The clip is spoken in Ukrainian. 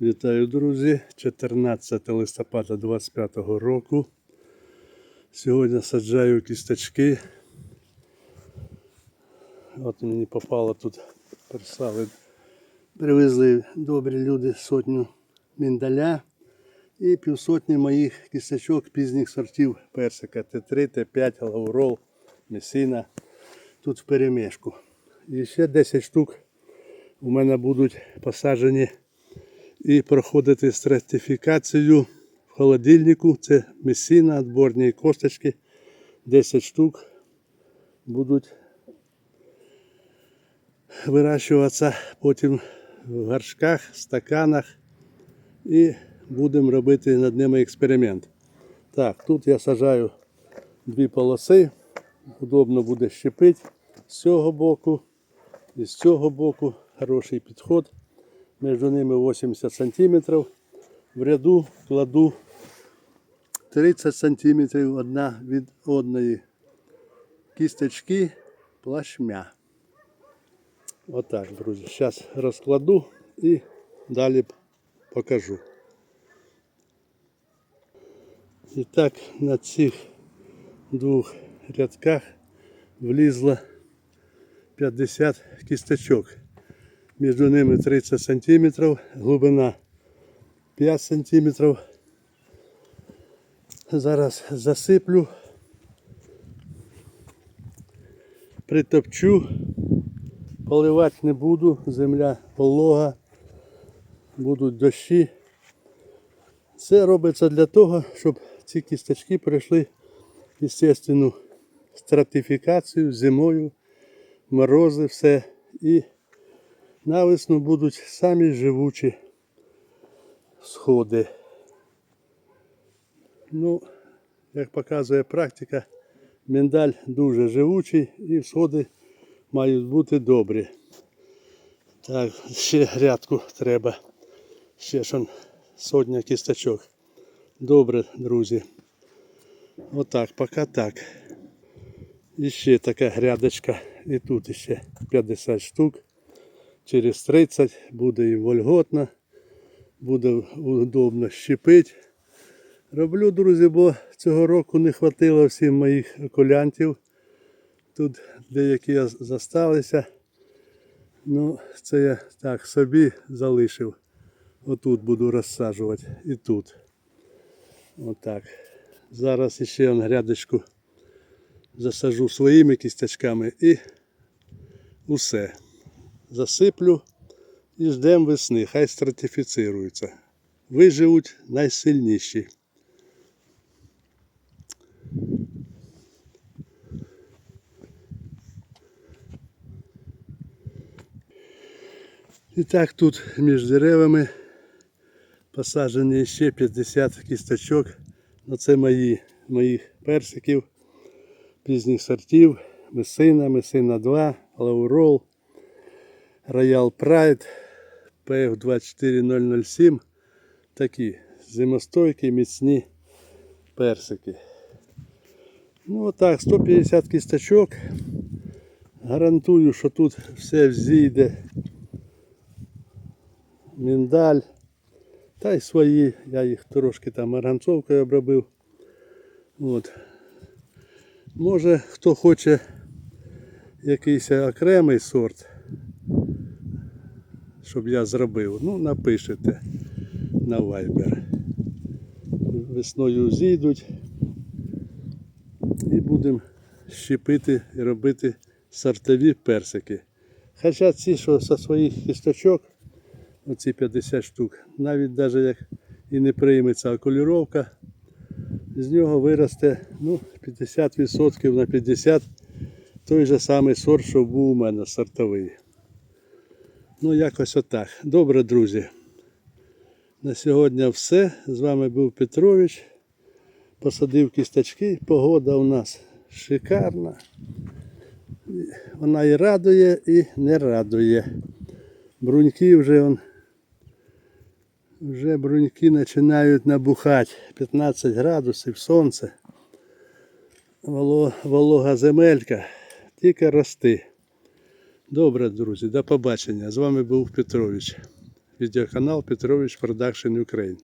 Вітаю, друзі! 14 листопада 25 року. Сьогодні саджаю кісточки. От мені попало тут, прислали, привезли добрі люди сотню міндаля і півсотні моїх кісточок пізніх сортів персика Т3, Т5, лаурол, месина. Тут в перемішку. І ще 10 штук у мене будуть посаджені і проходити стратифікацію в холодильнику. Це месина, відборні косточки. 10 штук будуть вирощуватися потім в горшках, стаканах і будемо робити над ними експеримент. Так, тут я сажаю дві полоси. Удобно буде щепити з цього боку і з цього боку. Хороший підход. Між ними 80 сантиметрів. В ряду кладу 30 сантиметрів одна від одної кісточки плашмя. Отак, друзі. Зараз розкладу і далі покажу. І так на цих двох рядках влізло 50 кісточок. Між ними 30 сантиметрів, глибина 5 сантиметрів. Зараз засиплю, притопчу, поливати не буду, земля волога, будуть дощі. Це робиться для того, щоб ці кісточки пройшли естественну стратифікацію зимою, морози, все. І навесну будуть самі живучі сходи. Ну, як показує практика, миндаль дуже живучий і сходи мають бути добрі. Так, ще грядку треба. Ще ж сотня кісточок. Добре, друзі. Отак, поки так. І ще така грядочка. І тут ще 50 штук. Через 30 буде їм вольготно, буде удобно щепити. Роблю, друзі, бо цього року не хватило всім моїх окулянтів. Тут деякі засталися. Ну, це я так собі залишив. Отут буду розсаджувати і тут. Отак. Зараз ще он грядочку засажу своїми кісточками і усе. Засиплю і ждемо весни. Хай стратифіцируються. Виживуть найсильніші. І так тут між деревами посаджені ще 50 кісточок. Ну, це мої, моїх персиків, пізніх сортів, месина, месина 2, лаурол, роял прайд, PF 24007. Такі зимостойкі, міцні персики. Ну отак, 150 кісточок. Гарантую, що тут все взійде. Міндаль. Та й свої, я їх трошки там марганцовкою обробив. От. Може хто хоче якийсь окремий сорт, щоб я зробив, ну напишете на Viber. Весною зійдуть і будемо щепити і робити сортові персики. Хоча ці, що зі своїх кісточок, оці 50 штук, навіть навіть як і не прийметься окуліровка, з нього виросте ну, 50% на 50 той же самий сорт, що був у мене сортовий. Ну, якось отак. Добре, друзі. На сьогодні все. З вами був Петрович. Посадив кісточки. Погода у нас шикарна. Вона і радує, і не радує. Бруньки вже он, вже бруньки починають набухати. 15 градусів сонце. Волога земелька. Тільки рости. Добре, друзі, до побачення. З вами був Петрович. відеоканал Петрович Продакшн Україн.